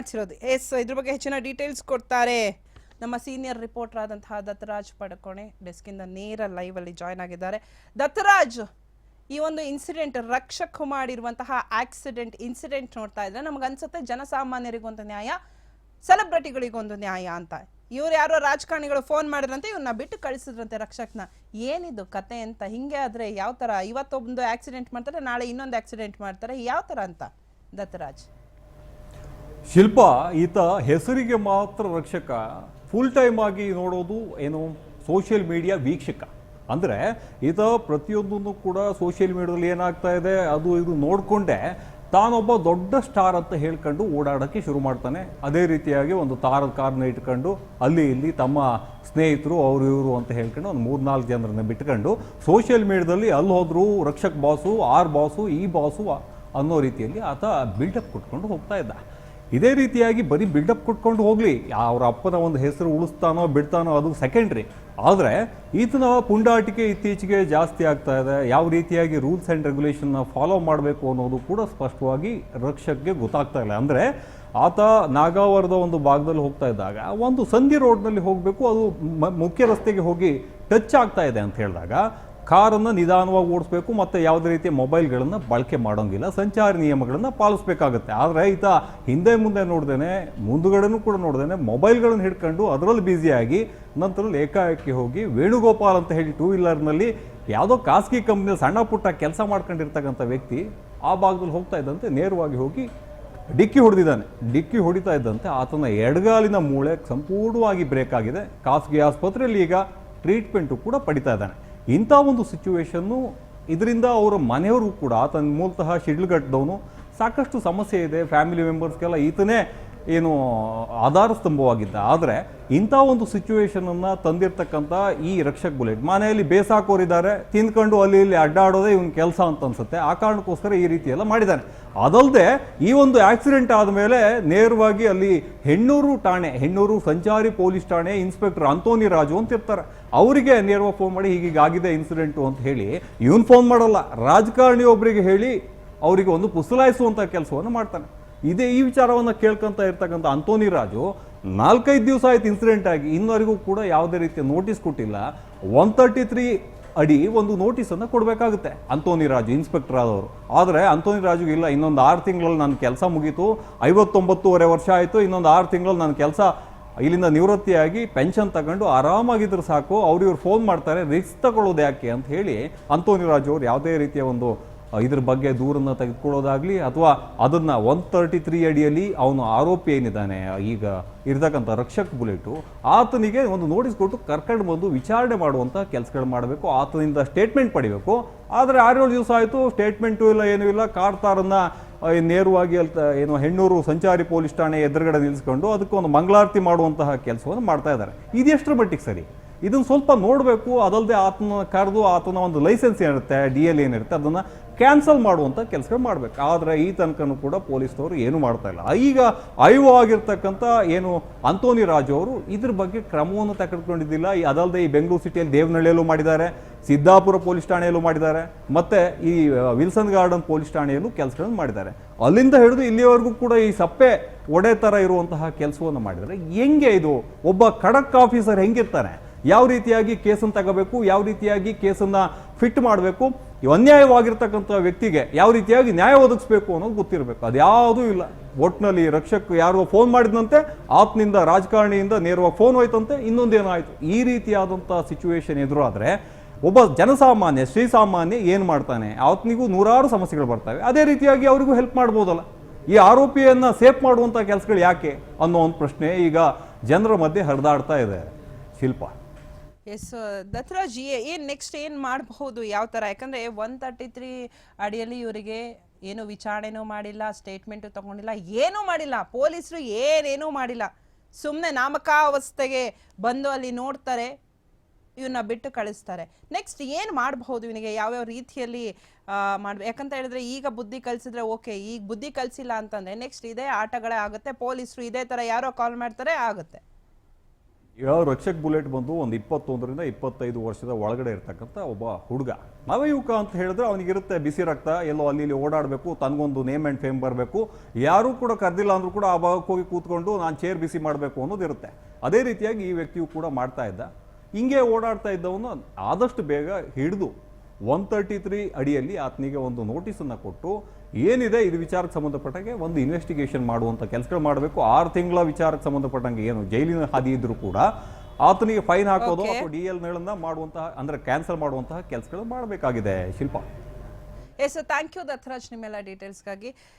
ಮಾಡ್ಸಿರೋದು S ಇದ್ರ ಬಗ್ಗೆ ಹೆಚ್ಚಿನ ಡೀಟೇಲ್ಸ್ ಕೊಡ್ತಾರೆ. ನಮ್ಮ ಸೀನಿಯರ್ ರಿಪೋರ್ಟರ್ ಆದಂತಹ ದತ್ತರಾಜ್ ಪಡಕೋಣೆ, ಡೆಸ್ಕಿಂದ ನೇರ ಲೈವ್ ಅಲ್ಲಿ ಜಾಯ್ನ್ ಆಗಿದ್ದಾರೆ. ದತ್ತರಾಜ್, ಈ ಒಂದು ಇನ್ಸಿಡೆಂಟ್ ರಕ್ಷಕ್ ಮಾಡಿರುವಂತಹ ಆಕ್ಸಿಡೆಂಟ್ ಇನ್ಸಿಡೆಂಟ್ ನೋಡ್ತಾ ಇದ್ರೆ ನಮ್ಗೆ ಅನ್ಸುತ್ತೆ ಜನಸಾಮಾನ್ಯರಿಗೊಂದು ನ್ಯಾಯ ಸೆಲೆಬ್ರಿಟಿಗಳಿಗೊಂದು ನ್ಯಾಯ ಅಂತ. ಇವ್ರು ಯಾರೋ ರಾಜಕಾರಣಿಗಳು ಫೋನ್ ಮಾಡಿದ್ರಂತೆ ಇವ್ರನ್ನ ಬಿಟ್ಟು ಕಳಿಸಿದ್ರಂತೆ ರಕ್ಷಕ್ನ. ಏನಿದು ಕತೆ ಅಂತ? ಹಿಂಗೆ ಆದ್ರೆ ಯಾವ ಥರ ಇವತ್ತೊಂದು ಆಕ್ಸಿಡೆಂಟ್ ಮಾಡ್ತಾರೆ, ನಾಳೆ ಇನ್ನೊಂದು ಆಕ್ಸಿಡೆಂಟ್ ಮಾಡ್ತಾರೆ ಯಾವ ಥರ ಅಂತ? ದತ್ತರಾಜ್. ಶಿಲ್ಪ ಈತ ಹೆಸರಿಗೆ ಮಾತ್ರ ರಕ್ಷಕ ಫುಲ್ ಟೈಮ್ ಆಗಿ ನೋಡೋದು ಏನು ಸೋಷಿಯಲ್ ಮೀಡಿಯಾ ವೀಕ್ಷಕ. ಅಂದರೆ ಈತ ಪ್ರತಿಯೊಂದನ್ನು ಕೂಡ ಸೋಷಿಯಲ್ ಮೀಡಿಯಾದಲ್ಲಿ ಏನಾಗ್ತಾ ಇದೆ, ಅದು ಇದು ನೋಡಿಕೊಂಡೆ, ತಾನೊಬ್ಬ ದೊಡ್ಡ ಸ್ಟಾರ್ ಅಂತ ಹೇಳ್ಕೊಂಡು ಓಡಾಡೋಕ್ಕೆ ಶುರು ಮಾಡ್ತಾನೆ. ಅದೇ ರೀತಿಯಾಗಿ ಒಂದು ತಾರದ ಕಾರ್ನ ಇಟ್ಕೊಂಡು, ಅಲ್ಲಿ ಇಲ್ಲಿ ತಮ್ಮ ಸ್ನೇಹಿತರು, ಅವರು ಇವರು ಅಂತ ಹೇಳ್ಕೊಂಡು ಒಂದು ಮೂರ್ನಾಲ್ಕು ಜನರನ್ನ ಬಿಟ್ಕೊಂಡು ಸೋಷಿಯಲ್ ಮೀಡಿಯಾದಲ್ಲಿ ಅಲ್ಲಿ ಹೋದ್ರು ರಕ್ಷಕ್ ಬಾಸು ಆರ್ ಬಾಸು ಈ ಬಾಸು ಅನ್ನೋ ರೀತಿಯಲ್ಲಿ ಆತ ಬಿಲ್ಡಪ್ ಕೊಟ್ಕೊಂಡು ಹೋಗ್ತಾ ಇದ್ದ. ಇದೇ ರೀತಿಯಾಗಿ ಬರೀ ಬಿಲ್ಡಪ್ ಕೊಟ್ಕೊಂಡು ಹೋಗಲಿ. ಅವ್ರ ಅಪ್ಪನ ಒಂದು ಹೆಸರು ಉಳಿಸ್ತಾನೋ ಬಿಡ್ತಾನೋ ಅದು ಸೆಕೆಂಡ್ರಿ ಆದರೆ ಈತನ ಪುಂಡಾಟಿಕೆ ಇತ್ತೀಚೆಗೆ ಜಾಸ್ತಿ ಆಗ್ತಾ ಇದೆ. ಯಾವ ರೀತಿಯಾಗಿ ರೂಲ್ಸ್ ಆ್ಯಂಡ್ ರೆಗ್ಯುಲೇಷನ್ನ ಫಾಲೋ ಮಾಡಬೇಕು ಅನ್ನೋದು ಕೂಡ ಸ್ಪಷ್ಟವಾಗಿ ರಕ್ಷಕ್ಗೆ ಗೊತ್ತಾಗ್ತಾ ಇಲ್ಲ. ಅಂದರೆ ಆತ ನಾಗಾವರದ ಒಂದು ಭಾಗದಲ್ಲಿ ಹೋಗ್ತಾ ಇದ್ದಾಗ, ಒಂದು ಸಂಧಿ ರೋಡ್ನಲ್ಲಿ ಹೋಗಬೇಕು. ಅದು ಮುಖ್ಯ ರಸ್ತೆಗೆ ಹೋಗಿ ಟಚ್ ಆಗ್ತಾ ಇದೆ ಅಂತ ಹೇಳಿದಾಗ ಕಾರನ್ನು ನಿಧಾನವಾಗಿ ಓಡಿಸ್ಬೇಕು ಮತ್ತು ಯಾವುದೇ ರೀತಿಯ ಮೊಬೈಲ್ಗಳನ್ನು ಬಳಕೆ ಮಾಡೋಂಗಿಲ್ಲ. ಸಂಚಾರ ನಿಯಮಗಳನ್ನು ಪಾಲಿಸಬೇಕಾಗುತ್ತೆ. ಆದರೆ ಈತ ಹಿಂದೆ ಮುಂದೆ ನೋಡ್ದೇನೆ, ಮುಂದುಗಡೆನೂ ಕೂಡ ನೋಡ್ದೇನೆ ಮೊಬೈಲ್ಗಳನ್ನು ಹಿಡ್ಕೊಂಡು ಅದರಲ್ಲಿ ಬ್ಯುಸಿಯಾಗಿ ನಂತರ ಏಕಾಏಕಿ ಹೋಗಿ ವೇಣುಗೋಪಾಲ್ ಅಂತ ಹೇಳಿ ಟೂ ವೀಲರ್ನಲ್ಲಿ ಯಾವುದೋ ಖಾಸಗಿ ಕಂಪ್ನಿಯಲ್ಲಿ ಸಣ್ಣ ಪುಟ್ಟ ಕೆಲಸ ಮಾಡ್ಕೊಂಡಿರ್ತಕ್ಕಂಥ ವ್ಯಕ್ತಿ ಆ ಭಾಗದಲ್ಲಿ ಹೋಗ್ತಾ ಇದ್ದಂತೆ ನೇರವಾಗಿ ಹೋಗಿ ಡಿಕ್ಕಿ ಹೊಡೆದಿದ್ದಾನೆ. ಡಿಕ್ಕಿ ಹೊಡಿತಾ ಇದ್ದಂತೆ ಆತನ ಎಡಗಾಲಿನ ಮೂಳೆ ಸಂಪೂರ್ಣವಾಗಿ ಬ್ರೇಕ್ ಆಗಿದೆ. ಖಾಸಗಿ ಆಸ್ಪತ್ರೆಯಲ್ಲಿ ಈಗ ಟ್ರೀಟ್ಮೆಂಟು ಕೂಡ ಪಡಿತಾ ಇದ್ದಾನೆ. ಇಂಥ ಒಂದು ಸಿಚುವೇಶನ್ನು ಇದರಿಂದ ಅವರ ಮನೆಯವರು ಕೂಡ ತನ್ನ ಮೂಲತಃ ಶಿಡ್ಲಘಟ್ಟದವನು ಸಾಕಷ್ಟು ಸಮಸ್ಯೆ ಇದೆ. ಫ್ಯಾಮಿಲಿ ಮೆಂಬರ್ಸ್ಗೆಲ್ಲ ಈತನೇ ಏನು ಆಧಾರ ಸ್ತಂಭವಾಗಿದ್ದ. ಆದರೆ ಇಂಥ ಒಂದು ಸಿಚುವೇಶನನ್ನು ತಂದಿರ್ತಕ್ಕಂಥ ಈ ರಕ್ಷಕ್ ಬುಲೆಟ್ ಮನೆಯಲ್ಲಿ ಬೇಸಾಕೋರಿದ್ದಾರೆ. ತಿಂದ್ಕೊಂಡು ಅಲ್ಲಿ ಇಲ್ಲಿ ಅಡ್ಡಾಡೋದೇ ಇವನ್ ಕೆಲಸ ಅಂತ ಅನ್ಸುತ್ತೆ. ಆ ಕಾರಣಕ್ಕೋಸ್ಕರ ಈ ರೀತಿ ಎಲ್ಲ ಮಾಡಿದ್ದಾನೆ. ಅದಲ್ಲದೆ ಈ ಒಂದು ಆಕ್ಸಿಡೆಂಟ್ ಆದಮೇಲೆ ನೇರವಾಗಿ ಅಲ್ಲಿ ಹೆಣ್ಣೂರು ಠಾಣೆ, ಹೆಣ್ಣೂರು ಸಂಚಾರಿ ಪೊಲೀಸ್ ಠಾಣೆ ಇನ್ಸ್ಪೆಕ್ಟರ್ ಅಂತೋನಿ ರಾಜು ಅಂತ ಇರ್ತಾರೆ. ಅವರಿಗೆ ನೇರವಾಗಿ ಫೋನ್ ಮಾಡಿ ಹೀಗೀಗಾಗಿದೆ ಇನ್ಸಿಡೆಂಟು ಅಂತ ಹೇಳಿ, ಇವನು ಫೋನ್ ಮಾಡಲ್ಲ. ರಾಜಕಾರಣಿ ಒಬ್ಬರಿಗೆ ಹೇಳಿ ಅವರಿಗೆ ಒಂದು ಪುಸಲಾಯಿಸುವಂಥ ಕೆಲಸವನ್ನು ಮಾಡ್ತಾನೆ. ಇದೇ ಈ ವಿಚಾರವನ್ನು ಕೇಳ್ಕೊಂತ ಇರ್ತಕ್ಕಂಥ ಅಂತೋನಿ ರಾಜು ನಾಲ್ಕೈದು ದಿವಸ ಆಯ್ತು ಇನ್ಸಿಡೆಂಟ್ ಆಗಿ, ಇನ್ನವರೆಗೂ ಕೂಡ ಯಾವುದೇ ರೀತಿಯ ನೋಟಿಸ್ ಕೊಟ್ಟಿಲ್ಲ. ಒನ್ ತರ್ಟಿ ತ್ರೀ ಅಡಿ ಒಂದು ನೋಟಿಸನ್ನು ಕೊಡಬೇಕಾಗುತ್ತೆ. ಅಂತೋನಿ ರಾಜು ಇನ್ಸ್ಪೆಕ್ಟರ್ ಆದವರು. ಆದರೆ ಅಂತೋನಿ ರಾಜುಗೆ ಇಲ್ಲ, ಇನ್ನೊಂದು ಆರು ತಿಂಗಳಲ್ಲಿ ನನ್ನ ಕೆಲಸ ಮುಗೀತು. ಐವತ್ತೊಂಬತ್ತೂವರೆ ವರ್ಷ ಆಯಿತು, ಇನ್ನೊಂದು ಆರು ತಿಂಗಳಲ್ಲಿ ನನ್ನ ಕೆಲಸ ಇಲ್ಲಿಂದ ನಿವೃತ್ತಿಯಾಗಿ ಪೆನ್ಷನ್ ತಗೊಂಡು ಆರಾಮಾಗಿದ್ರೆ ಸಾಕು. ಅವ್ರು ಇವ್ರು ಫೋನ್ ಮಾಡ್ತಾರೆ ರಿಸ್ಕ್ ತಗೊಳ್ಳೋದು ಯಾಕೆ ಅಂತ ಹೇಳಿ ಅಂತೋನಿ ರಾಜು ಅವರು ಯಾವುದೇ ರೀತಿಯ ಒಂದು ಇದ್ರ ಬಗ್ಗೆ ದೂರನ್ನು ತೆಗೆದುಕೊಳ್ಳೋದಾಗಲಿ ಅಥವಾ ಅದನ್ನ ಒನ್ ತರ್ಟಿ ತ್ರೀ ಅಡಿಯಲ್ಲಿ ಅವನು ಆರೋಪಿ ಏನಿದ್ದಾನೆ, ಈಗ ಇರ್ತಕ್ಕಂಥ ರಕ್ಷಕ್ ಬುಲೆಟು, ಆತನಿಗೆ ಒಂದು ನೋಟಿಸ್ ಕೊಟ್ಟು ಕರ್ಕೊಂಡು ಬಂದು ವಿಚಾರಣೆ ಮಾಡುವಂಥ ಕೆಲಸಗಳು ಮಾಡಬೇಕು, ಆತನಿಂದ ಸ್ಟೇಟ್ಮೆಂಟ್ ಪಡಿಬೇಕು. ಆದರೆ ಆರೇಳು ದಿವಸ ಆಯಿತು ಸ್ಟೇಟ್ಮೆಂಟು ಇಲ್ಲ, ಏನೂ ಇಲ್ಲ, ಕಾರ್ ತಾರನ್ನು ನೇರವಾಗಿ ಅಲ್ತ, ಏನು ಹೆಣ್ಣೂರು ಸಂಚಾರಿ ಪೊಲೀಸ್ ಠಾಣೆ ಎದುರುಗಡೆ ನಿಲ್ಲಿಸ್ಕೊಂಡು ಅದಕ್ಕೆ ಒಂದು ಮಂಗಳಾರತಿ ಮಾಡುವಂತಹ ಕೆಲಸವನ್ನು ಮಾಡ್ತಾ ಇದ್ದಾರೆ. ಇದೆಷ್ಟರ ಮಟ್ಟಿಗೆ ಸರಿ? ಇದನ್ನು ಸ್ವಲ್ಪ ನೋಡಬೇಕು ಅದಲ್ಲದೆ ಆತನ ಕರೆದು ಆತನ ಒಂದು ಲೈಸೆನ್ಸ್ ಏನಿರುತ್ತೆ ಡಿ ಎಲ್ ಏನಿರುತ್ತೆ, ಅದನ್ನು ಕ್ಯಾನ್ಸಲ್ ಮಾಡುವಂಥ ಕೆಲಸಗಳು ಮಾಡಬೇಕು. ಆದರೆ ಈ ತನಕನೂ ಕೂಡ ಪೊಲೀಸ್ನವರು ಏನು ಮಾಡ್ತಾ ಇಲ್ಲ. ಈಗ ಐಒ ಆಗಿರ್ತಕ್ಕಂಥ ಏನು ಅಂತೋನಿ ರಾಜು ಅವರು, ಇದ್ರ ಬಗ್ಗೆ ಕ್ರಮವನ್ನು ತೆಗೆದುಕೊಂಡಿದ್ದಿಲ್ಲ. ಅದಲ್ಲದೆ ಈ ಬೆಂಗಳೂರು ಸಿಟಿಯಲ್ಲಿ ದೇವನಹಳ್ಳಿಯಲ್ಲೂ ಮಾಡಿದ್ದಾರೆ, ಸಿದ್ದಾಪುರ ಪೊಲೀಸ್ ಠಾಣೆಯಲ್ಲೂ ಮಾಡಿದ್ದಾರೆ, ಮತ್ತು ಈ ವಿಲ್ಸನ್ ಗಾರ್ಡನ್ ಪೊಲೀಸ್ ಠಾಣೆಯಲ್ಲೂ ಕೆಲಸಗಳನ್ನು ಮಾಡಿದ್ದಾರೆ. ಅಲ್ಲಿಂದ ಹಿಡಿದು ಇಲ್ಲಿಯವರೆಗೂ ಕೂಡ ಈ ಸಪ್ಪೆ ಒಡೆ ಥರ ಇರುವಂತಹ ಕೆಲಸವನ್ನು ಮಾಡಿದ್ದಾರೆ. ಹೆಂಗೆ ಇದು? ಒಬ್ಬ ಖಡಕ್ ಆಫೀಸರ್ ಹೆಂಗಿರ್ತಾನೆ? ಯಾವ ರೀತಿಯಾಗಿ ಕೇಸನ್ನು ತಗೋಬೇಕು, ಯಾವ ರೀತಿಯಾಗಿ ಕೇಸನ್ನು ಫಿಟ್ ಮಾಡಬೇಕು ಅನ್ಯಾಯವಾಗಿರ್ತಕ್ಕಂಥ ವ್ಯಕ್ತಿಗೆ ಯಾವ ರೀತಿಯಾಗಿ ನ್ಯಾಯ ಒದಗಿಸ್ಬೇಕು ಅನ್ನೋದು ಗೊತ್ತಿರಬೇಕು. ಅದು ಯಾವುದೂ ಇಲ್ಲ. ಒಟ್ನಲ್ಲಿ ರಕ್ಷಕ್ ಯಾರೋ ಫೋನ್ ಮಾಡಿದಂತೆ ಆತ್ನಿಂದ ರಾಜಕಾರಣಿಯಿಂದ ನೇರವಾಗಿ ಫೋನ್ ಹೋಯ್ತಂತೆ, ಇನ್ನೊಂದೇನಾಯಿತು. ಈ ರೀತಿಯಾದಂಥ ಸಿಚುವೇಶನ್ ಎದುರಾದರೆ ಒಬ್ಬ ಜನಸಾಮಾನ್ಯ, ಶ್ರೀಸಾಮಾನ್ಯ ಏನು ಮಾಡ್ತಾನೆ? ಆತನಿಗೂ ನೂರಾರು ಸಮಸ್ಯೆಗಳು ಬರ್ತವೆ. ಅದೇ ರೀತಿಯಾಗಿ ಅವರಿಗೂ ಹೆಲ್ಪ್ ಮಾಡ್ಬೋದಲ್ಲ. ಈ ಆರೋಪಿಯನ್ನು ಸೇಫ್ ಮಾಡುವಂಥ ಕೆಲಸಗಳು ಯಾಕೆ ಅನ್ನೋ ಒಂದು ಪ್ರಶ್ನೆ ಈಗ ಜನರ ಮಧ್ಯೆ ಹರಿದಾಡ್ತಾ ಇದೆ. ಶಿಲ್ಪ. ಎಸ್ ದತ್ರಾಜ್ ಏನು ನೆಕ್ಸ್ಟ್ ಏನು ಮಾಡಬಹುದು, ಯಾವ ಥರ ಯಾಕಂದರೆ ಒನ್ ತರ್ಟಿ ತ್ರೀ ಅಡಿಯಲ್ಲಿ ಇವರಿಗೆ ಏನು ವಿಚಾರಣೆನೂ ಮಾಡಿಲ್ಲ ಸ್ಟೇಟ್ಮೆಂಟು ತಗೊಂಡಿಲ್ಲ, ಏನೂ ಮಾಡಿಲ್ಲ. ಪೊಲೀಸರು ಏನೇನೂ ಮಾಡಿಲ್ಲ. ಸುಮ್ಮನೆ ನಾಮಕಾವಸ್ಥೆಗೆ ಬಂದು ಅಲ್ಲಿ ನೋಡ್ತಾರೆ ಇವನ್ನ ಬಿಟ್ಟು ಕಳಿಸ್ತಾರೆ. ನೆಕ್ಸ್ಟ್ ಏನು ಮಾಡಬಹುದು ಇವನಿಗೆ? ಯಾವ್ಯಾವ ರೀತಿಯಲ್ಲಿ ಮಾಡ್ಬೇಕು ಯಾಕಂತ ಹೇಳಿದ್ರೆ ಈಗ ಬುದ್ಧಿ ಕಲಿಸಿದ್ರೆ ಓಕೆ ಈಗ ಬುದ್ಧಿ ಕಲಿಸಿಲ್ಲ ಅಂತಂದರೆ ನೆಕ್ಸ್ಟ್ ಇದೇ ಆಟಗಳೇ ಆಗುತ್ತೆ, ಪೊಲೀಸರು ಇದೇ ಥರ ಯಾರೋ ಕಾಲ್ ಮಾಡ್ತಾರೆ, ಆಗುತ್ತೆ. ಯಾವ ರಕ್ಷಕ್ ಬುಲೆಟ್ ಬಂದು ಒಂದು ಇಪ್ಪತ್ತೊಂದರಿಂದ ಇಪ್ಪತ್ತೈದು ವರ್ಷದ ಒಳಗಡೆ ಇರ್ತಕ್ಕಂಥ ಒಬ್ಬ ಹುಡುಗ. ನವಯುವಕ ಅಂತ ಹೇಳಿದ್ರೆ ಅವನಿಗಿರುತ್ತೆ, ಬಿಸಿ ರಕ್ತ, ಎಲ್ಲೋ ಅಲ್ಲಿ ಇಲ್ಲಿ ಓಡಾಡಬೇಕು, ತನಗೊಂದು ನೇಮ್ ಆ್ಯಂಡ್ ಫೇಮ್ ಬರಬೇಕು. ಯಾರೂ ಕೂಡ ಕರೆದಿಲ್ಲ ಅಂದರೂ ಕೂಡ ಆ ಭಾಗಕ್ಕೆ ಹೋಗಿ ಕೂತ್ಕೊಂಡು ನಾನು ಚೇರ್ ಬಿಸಿ ಮಾಡಬೇಕು ಅನ್ನೋದಿರುತ್ತೆ ಅದೇ ರೀತಿಯಾಗಿ ಈ ವ್ಯಕ್ತಿಯು ಕೂಡ ಮಾಡ್ತಾ ಇದ್ದ. ಹಿಂಗೆ ಓಡಾಡ್ತಾ ಇದ್ದವನು ಆದಷ್ಟು ಬೇಗ ಹಿಡಿದು ಒನ್ ತರ್ಟಿ ತ್ರೀ ಅಡಿಯಲ್ಲಿ ಆತನಿಗೆ ಒಂದು ನೋಟಿಸನ್ನು ಕೊಟ್ಟು ಏನಿದೆ ಇದು ವಿಚಾರಕ್ಕೆ ಸಂಬಂಧಪಟ್ಟಂಗೆ ಒಂದು ಇನ್ವೆಸ್ಟಿಗೇಷನ್ ಮಾಡುವಂಥ ಕೆಲಸಗಳು ಮಾಡಬೇಕು. ಆರು ತಿಂಗಳ ವಿಚಾರಕ್ಕೆ ಸಂಬಂಧಪಟ್ಟಂಗೆ ಏನು ಜೈಲಿನ ಹಾದಿ ಇದ್ರೂ ಕೂಡ ಆತನಿಗೆ ಫೈನ್ ಹಾಕೋದು. ಅಥವಾ ಡಿ ಎಲ್ಗಳನ್ನ ಮಾಡುವಂತಹ ಅಂದ್ರೆ ಕ್ಯಾನ್ಸಲ್ ಮಾಡುವಂತಹ ಕೆಲಸಗಳು ಮಾಡಬೇಕಾಗಿದೆ. Shilpa. Yes thank you Dattaraj ನಿಮ್ಮೆಲ್ಲ ಡೀಟೇಲ್ಸ್ಗಾಗಿ